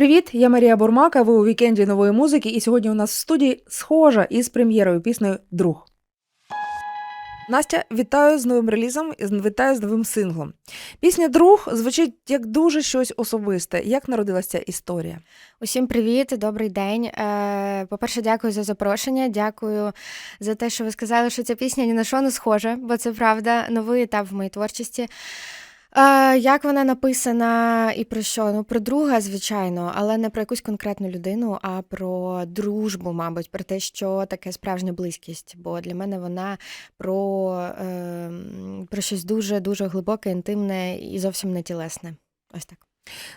Привіт, я Марія Бурмака. Ви у вікенді нової музики, і сьогодні у нас в студії схожа із прем'єрою піснею Друг. Настя, вітаю з новим релізом і вітаю з новим синглом. Пісня Друг звучить як дуже щось особисте. Як народилася ця історія? Усім привіт, добрий день. Е, По-перше, дякую за запрошення. Дякую за те, що ви сказали, що ця пісня ні на що не схожа, бо це правда новий етап в моїй творчості. Е, Як вона написана і про що? Ну, про друга, звичайно, але не про якусь конкретну людину, а про дружбу, мабуть, про те, що таке справжня близькість. Бо для мене вона про, е, про щось дуже дуже глибоке, інтимне і зовсім не тілесне. Ось так.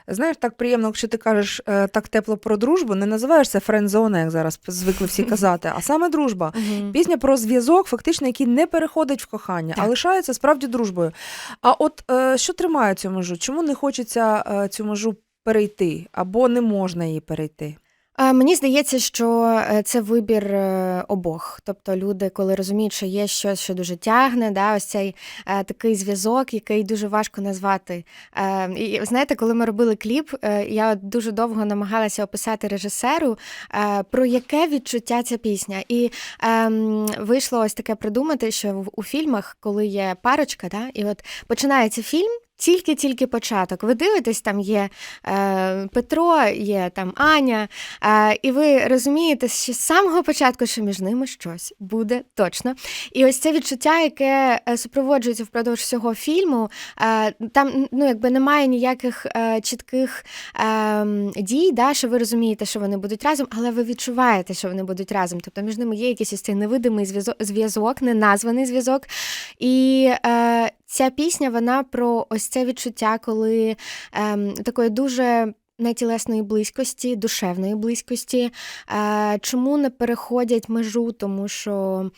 Знаєш, так приємно, якщо ти кажеш е, так тепло про дружбу, не називаєшся френдзона, як зараз звикли всі казати, а саме дружба. Пісня про зв'язок, фактично, який не переходить в кохання, а лишається справді дружбою. А от е, що тримає цю межу? Чому не хочеться е, цю межу перейти або не можна її перейти? А, Мені здається, що е, це вибір е, обох. Тобто люди, коли розуміють, що є щось, що дуже тягне, да, ось цей е, такий зв'язок, який дуже важко назвати. Е, і знаєте, коли ми робили кліп, е, я дуже довго намагалася описати режисеру, е, про яке відчуття ця пісня. І ем, вийшло ось таке придумати, що в- у фільмах, коли є парочка, да, і от починається фільм. Тільки-тільки початок. Ви дивитесь, там є е, Петро, є там Аня, е, і ви розумієте, що з самого початку, що між ними щось буде точно. І ось це відчуття, яке е, супроводжується впродовж всього фільму, е, там ну, якби немає ніяких е, чітких е, дій, да, що ви розумієте, що вони будуть разом, але ви відчуваєте, що вони будуть разом. Тобто між ними є якийсь ось цей невидимий зв'язок, неназваний зв'язок. І е, ця пісня вона про ось це відчуття, коли ем, такої дуже. Нетілесної близькості, душевної близькості. Е, чому не переходять межу? Тому що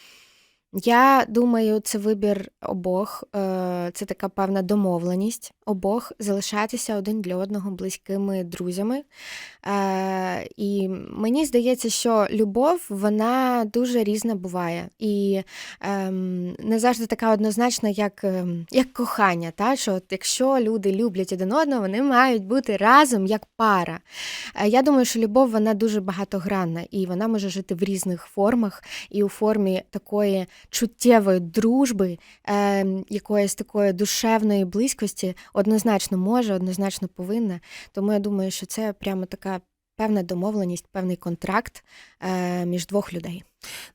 я думаю, це вибір обох, е, це така певна домовленість обох залишатися один для одного близькими друзями. Е, і мені здається, що любов вона дуже різна буває. І ем, не завжди така однозначна, як, ем, як кохання. Та? Що от якщо люди люблять один одного, вони мають бути разом як пара. Е, Я думаю, що любов вона дуже багатогранна, і вона може жити в різних формах, і у формі такої чуттєвої дружби, е, якоїсь такої душевної близькості, однозначно може, однозначно повинна. Тому я думаю, що це прямо така певна домовленість, певний контракт е, між двох людей.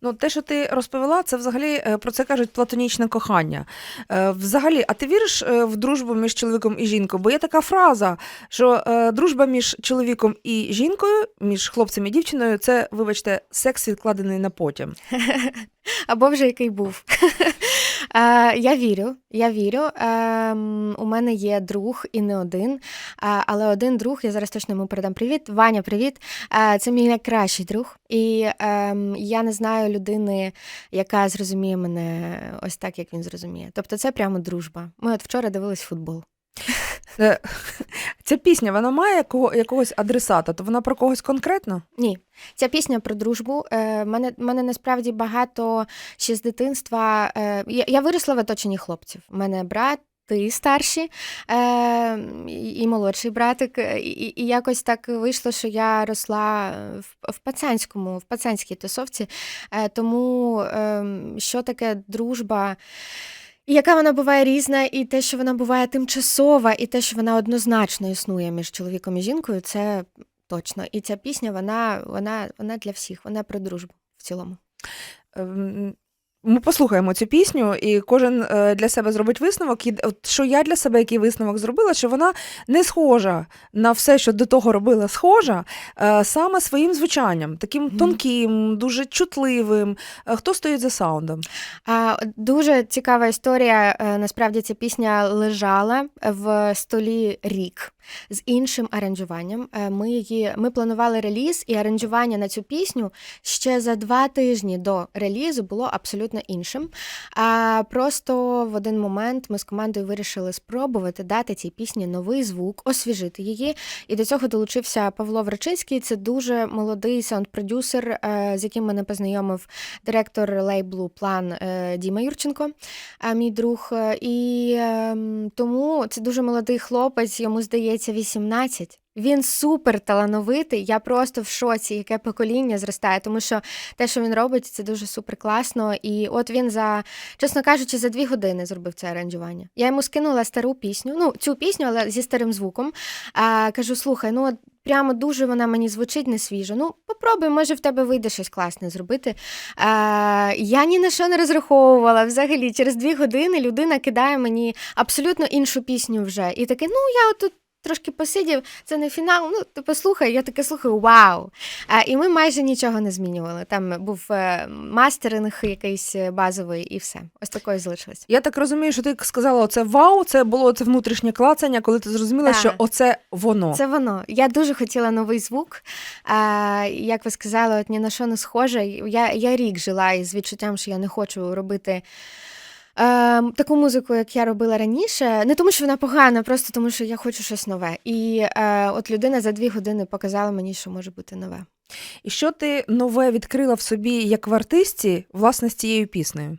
Ну, те, що ти розповіла, це взагалі е, про це кажуть платонічне кохання. Е, Взагалі, а ти віриш е, в дружбу між чоловіком і жінкою? Бо є така фраза, що дружба між чоловіком і жінкою, між хлопцем і дівчиною, це, вибачте, секс відкладений на потім. Або вже який був. Е, Я вірю, я вірю. Е, У мене є друг і не один. Е, Але один друг, я зараз точно йому передам привіт. Ваня, привіт. Е, Це мій найкращий друг. І е, я не знаю людини, яка зрозуміє мене ось так, як він зрозуміє. Тобто це прямо дружба. Ми от вчора дивились футбол. Е, Ця пісня вона має якого, якогось адресата, то вона про когось конкретно? Ні, ця пісня про дружбу. Е, мене, мене насправді багато ще з дитинства. Е, я, я виросла в оточенні хлопців. У мене брат. Ти старші е, і молодший братик, і і якось так вийшло, що я росла в, в пацанському, в пацанській тусовці. Е, тому е, що таке дружба, і яка вона буває різна, і те, що вона буває тимчасова, і те, що вона однозначно існує між чоловіком і жінкою, це Точно, і ця пісня, вона, вона, вона для всіх, вона про дружбу в цілому. Ми послухаємо цю пісню, і кожен е, для себе зробить висновок. І от що я для себе який висновок зробила, що вона не схожа на все, що до того робила, схожа е, саме своїм звучанням, таким тонким, дуже чутливим. Е, Хто стоїть за саундом? А, дуже цікава історія. Насправді ця пісня лежала в столі рік з іншим аранжуванням. Ми її ми планували реліз, і аранжування на цю пісню ще за два тижні до релізу було абсолютно іншим. А просто в один момент ми з командою вирішили спробувати дати цій пісні новий звук, освіжити її. І до цього долучився Павло Врачинський. Це дуже молодий саунд-продюсер, е, з яким мене познайомив директор лейблу План е, Діма Юрченко, а мій друг. Е, І ем, тому це дуже молодий хлопець, йому здається 18. Він супер талановитий. Я просто в шоці, яке покоління зростає, тому що те, що він робить, це дуже супер класно. І от він за, чесно кажучи, за дві години зробив це аранжування. Я йому скинула стару пісню, ну цю пісню, але зі старим звуком. А, кажу: слухай, ну от прямо дуже вона мені звучить не свіжо. Ну, попробуй, може, в тебе вийде щось класне зробити. А, я ні на що не розраховувала. Взагалі, через дві години людина кидає мені абсолютно іншу пісню вже. І таке, ну я тут. Трошки посидів, це не фінал. Ну, ти послухай, я таке слухаю, вау! А, і ми майже нічого не змінювали. Там був е, мастеринг якийсь е, базовий, і все. Ось такою залишилось. Я так розумію, що ти сказала, оце вау, це було це внутрішнє клацання, коли ти зрозуміла, Так. що оце воно. Це воно. Я дуже хотіла новий звук. А, як ви сказали, от ні на що не схоже. Я, я рік жила із відчуттям, що я не хочу робити. Е, таку музику, як я робила раніше, не тому, що вона погана, просто тому, що я хочу щось нове. І е, от людина за дві години показала мені, що може бути нове. І що ти нове відкрила в собі як в артисті, власне, з цією піснею?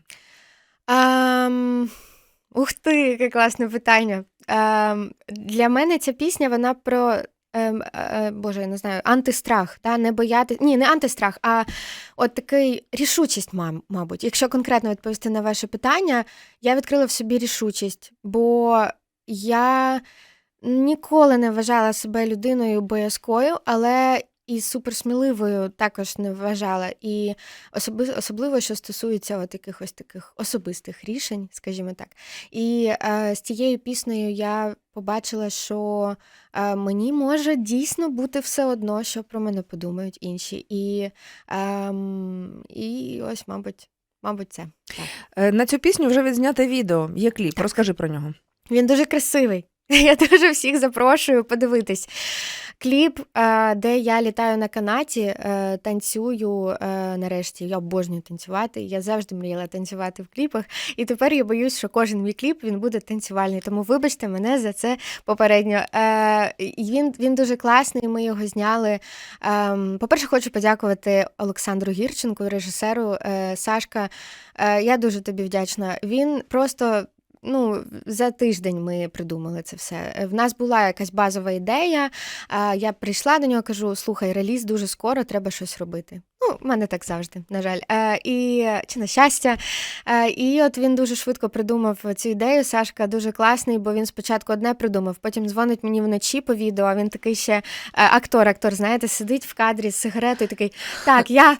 Ем, ух ти, яке класне питання. Ем, для мене ця пісня вона про. Ем, е, Боже, я не знаю, антистрах, та, не бояти. Ні, не антистрах, а от такий рішучість, мам, мабуть. Якщо конкретно відповісти на ваше питання, я відкрила в собі рішучість, бо я ніколи не вважала себе людиною боязкою, але і суперсміливою також не вважала. І особи, особливо, що стосується от якихось таких особистих рішень, скажімо так. І е, з цією піснею я побачила, що е, мені може дійсно бути все одно, що про мене подумають інші. І, ем, і ось, мабуть, мабуть, це. Так. Е, На цю пісню вже відзнято відео, є кліп. Так. Розкажи про нього. Він дуже красивий. Я дуже всіх запрошую подивитись. Кліп, е, де я літаю на канаті, е, танцюю е, нарешті. Я обожнюю танцювати. Я завжди мріяла танцювати в кліпах. І тепер я боюсь, що кожен мій кліп він буде танцювальний. Тому вибачте мене за це попередньо. Він, він дуже класний. Ми його зняли. Ем, По-перше, хочу подякувати Олександру Гірченку, режисеру Сашка. Я дуже тобі вдячна. Він просто. Ну, за тиждень ми придумали це все. Е, В нас була якась базова ідея. Я прийшла до нього, кажу: слухай, реліз дуже скоро, треба щось робити. Ну, в мене так завжди, на жаль. Е, і чи на щастя. Е, і от він дуже швидко придумав цю ідею. Сашка дуже класний, бо він спочатку одне придумав, потім дзвонить мені вночі по відео. А він такий ще е, актор, актор, знаєте, сидить в кадрі з сигаретою, такий, так, я.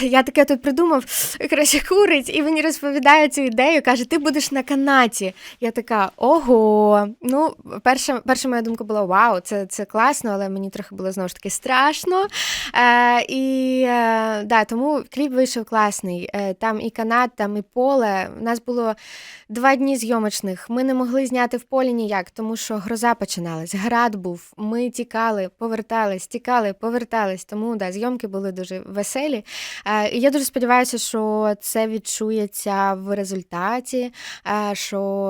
Я таке тут придумав, краще курить, і мені розповідає цю ідею, каже: ти будеш на канаті. Я така, ого. Ну, перша, перша моя думка була: вау, це, це класно, але мені трохи було знову ж таки страшно. Е, і е, да, тому кліп вийшов класний. Е, там і канат, там і поле. У нас було два дні зйомочних. Ми не могли зняти в полі ніяк, тому що гроза починалась. Град був. Ми тікали, повертались, тікали, повертались. Тому да, зйомки були дуже веселі. Е, і я дуже сподіваюся, що це відчується в результаті, е, що,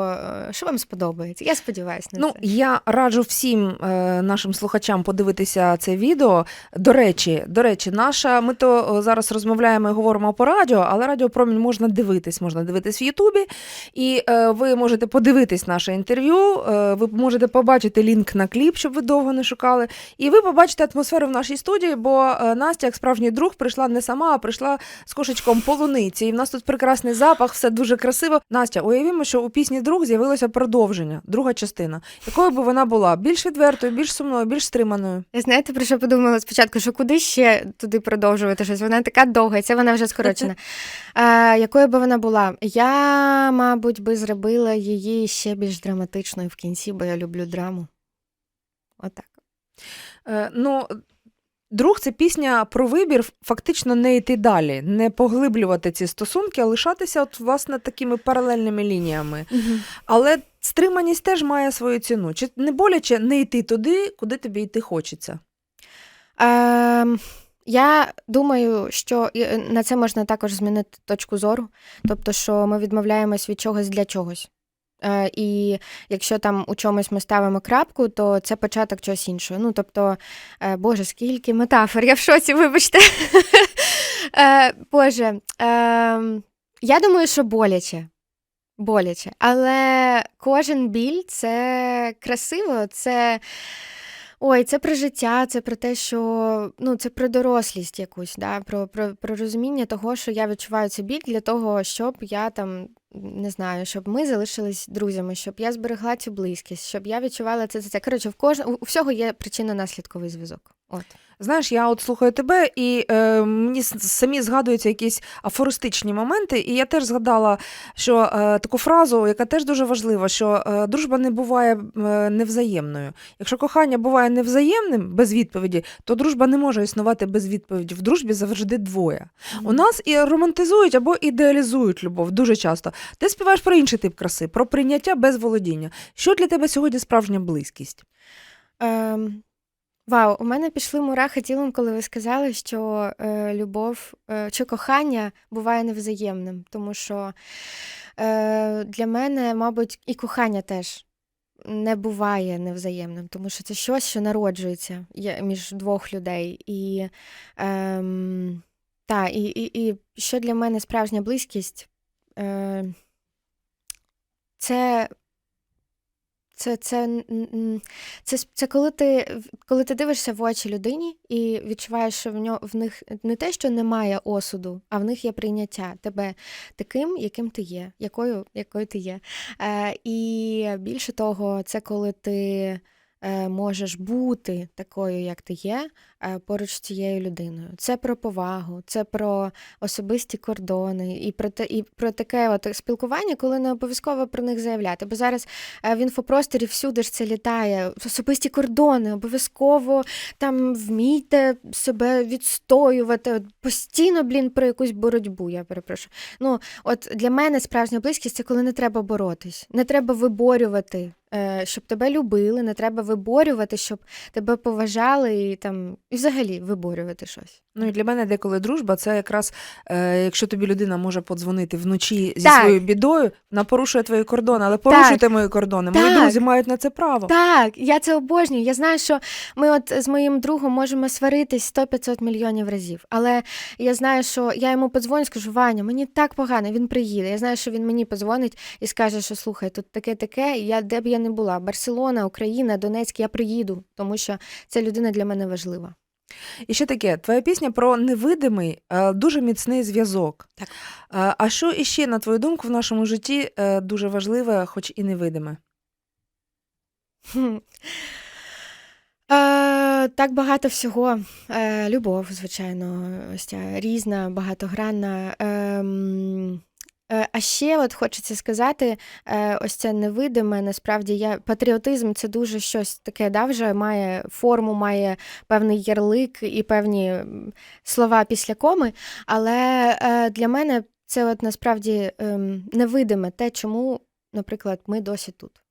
е, що вам сподобається. Я сподіваюся на Ну, це. я раджу всім нашим слухачам подивитися це відео. До речі, до речі, наша ми то зараз розмовляємо і говоримо по радіо, але радіопромінь можна дивитись, можна дивитись в Ютубі. І ви можете подивитись наше інтерв'ю. Ви можете побачити лінк на кліп, щоб ви довго не шукали. І ви побачите атмосферу в нашій студії, бо Настя, як справжній друг, прийшла не сама, а прийшла з кошечком полуниці. І в нас тут прекрасний запах, все дуже красиво. Настя, уявімо, що у пісні друг з'явилося продовження, друга частина. Якою би вона була? Більш відвертою, більш сумною, більш стриманою. Знаєте, про що подумала спочатку, що куди ще туди продовжувати щось? Вона така довга, і це вона вже скорочена. Е, якою би вона була? Я, мабуть, би зробила її ще більш драматичною в кінці, бо я люблю драму. Отак. Е, ну, друг це пісня про вибір, фактично не йти далі, не поглиблювати ці стосунки, а лишатися от, власне, такими паралельними лініями. Але стриманість теж має свою ціну. Чи не боляче не йти туди, куди тобі йти хочеться? Ем, я думаю, що е, на це можна також змінити точку зору, тобто, що ми відмовляємось від чогось для чогось. Е, і якщо там у чомусь ми ставимо крапку, то це початок чогось іншого. Ну, тобто, е, Боже, скільки метафор, я в шоці, вибачте. Е, Боже, е, я думаю, що боляче. Боляче. Але кожен біль це красиво, це Ой, це про життя, це про те, що ну це про дорослість якусь, да? про, про, про розуміння того, що я відчуваю цей біль для того, щоб я там не знаю, щоб ми залишились друзями, щоб я зберегла цю близькість, щоб я відчувала це це. це. Коротше, в кож... у всього є причинно-наслідковий зв'язок. От. Знаєш, я от слухаю тебе, і е, мені самі згадуються якісь афористичні моменти, і я теж згадала, що е, таку фразу, яка теж дуже важлива, що е, дружба не буває е, невзаємною. Якщо кохання буває невзаємним без відповіді, то дружба не може існувати без відповіді. В дружбі завжди двоє. У нас і романтизують або ідеалізують любов дуже часто. Ти співаєш про інший тип краси, про прийняття без володіння. Що для тебе сьогодні справжня близькість? Ем, вау, у мене пішли мурахи тілом, коли ви сказали, що е, любов е, чи кохання буває невзаємним, тому що е, для мене, мабуть, і кохання теж не буває невзаємним, тому що це щось, що народжується між двох людей. І, ем, та, і, і, і що для мене справжня близькість, е, це це, це, це, це коли, ти, коли ти дивишся в очі людині і відчуваєш, що в, нього, в них не те, що немає осуду, а в них є прийняття тебе таким, яким ти є, якою, якою ти є. Е, і більше того, це коли ти можеш бути такою, як ти є, е, поруч з цією людиною. Це про повагу, це про особисті кордони і про те, і про таке от спілкування, коли не обов'язково про них заявляти. Бо зараз е, в інфопросторі всюди ж це літає. Особисті кордони, обов'язково там вмійте себе відстоювати. От Постійно, блін, про якусь боротьбу, я перепрошую. Ну, от для мене справжня близькість це коли не треба боротись, не треба виборювати. Е, Щоб тебе любили, не треба виборювати, щоб тебе поважали і там і взагалі виборювати щось. Ну і для мене деколи дружба це якраз е, якщо тобі людина може подзвонити вночі зі Так. своєю бідою, вона порушує твої кордони, але порушуйте мої кордони. Мої Так. друзі мають на це право. Так, я це обожнюю. Я знаю, що ми от з моїм другом можемо сваритись 100-500 мільйонів разів. Але я знаю, що я йому подзвоню, скажу, Ваня, мені так погано, він приїде. Я знаю, що він мені подзвонить і скаже, що слухай, тут таке таке, я де б я не була. Барселона, Україна, Донецьк, я приїду, тому що ця людина для мене важлива. І ще таке, твоя пісня про невидимий, е, дуже міцний зв'язок. Так. Е, А що іще, на твою думку, в нашому житті е, дуже важливе, хоч і невидиме? Так багато всього. Любов, звичайно, різна, багатогранна. Е, а ще от хочеться сказати, е, ось це невидиме, насправді я патріотизм це дуже щось таке, да, вже має форму, має певний ярлик і певні слова після коми. Але е, для мене це от насправді ем, невидиме те, чому, наприклад, ми досі тут.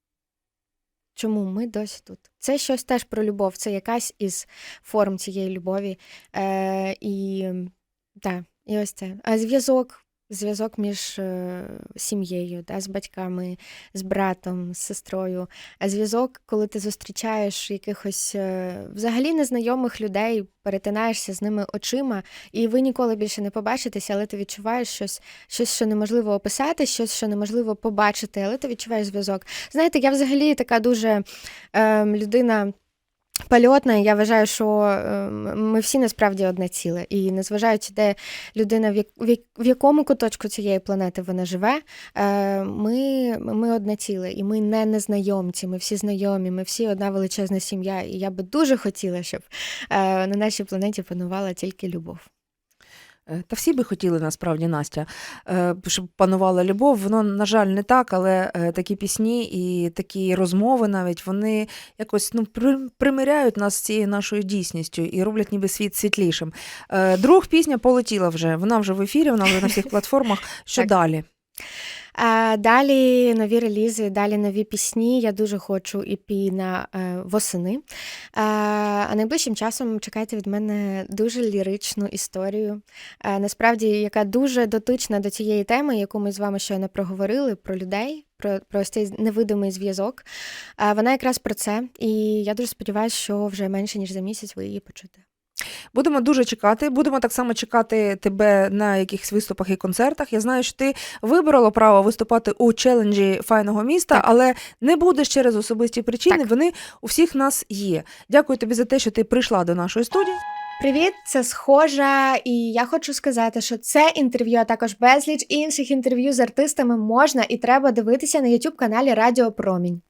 Чому ми досі тут? Це щось теж про любов, це якась із форм цієї любові. Е, і, м, і ось це. А зв'язок, зв'язок між е, сім'єю, да, з батьками, з братом, з сестрою. А зв'язок, коли ти зустрічаєш якихось е, взагалі незнайомих людей, перетинаєшся з ними очима, і ви ніколи більше не побачитеся, але ти відчуваєш щось, щось, що неможливо описати, щось, що неможливо побачити, але ти відчуваєш зв'язок. Знаєте, я взагалі така дуже е, людина. Польотна, я вважаю, що е, ми всі насправді одне ціле. І незважаючи, де людина, в, як, в, якому куточку цієї планети вона живе, е, ми, ми одне ціле, і ми не незнайомці, ми всі знайомі, ми всі одна величезна сім'я. І я би дуже хотіла, щоб е, на нашій планеті панувала тільки любов. Е, Та всі би хотіли насправді, Настя, е, щоб панувала любов. Воно, на жаль, не так, але е, такі пісні і такі розмови навіть вони якось ну, примиряють нас з цією нашою дійсністю і роблять ніби світ світлішим. Друг пісня полетіла вже. Вона вже в ефірі, вона вже на всіх платформах. Що Так. далі? Далі нові релізи, далі нові пісні. Я дуже хочу EP на е, восени. А, найближчим часом чекайте від мене дуже ліричну історію. Насправді, яка дуже дотична до цієї теми, яку ми з вами щойно проговорили, про людей. Про, про цей невидимий зв'язок. Вона якраз про це. І я дуже сподіваюся, що вже менше ніж за місяць ви її почуєте. Будемо дуже чекати. Будемо так само чекати тебе на якихось виступах і концертах. Я знаю, що ти вибрала право виступати у челенджі файного міста, Так. але не будеш через особисті причини. Так. Вони у всіх нас є. Дякую тобі за те, що ти прийшла до нашої студії. Привіт, це схожа, і я хочу сказати, що це інтерв'ю, а також безліч інших інтерв'ю з артистами можна і треба дивитися на youtube каналі Радіо Промінь.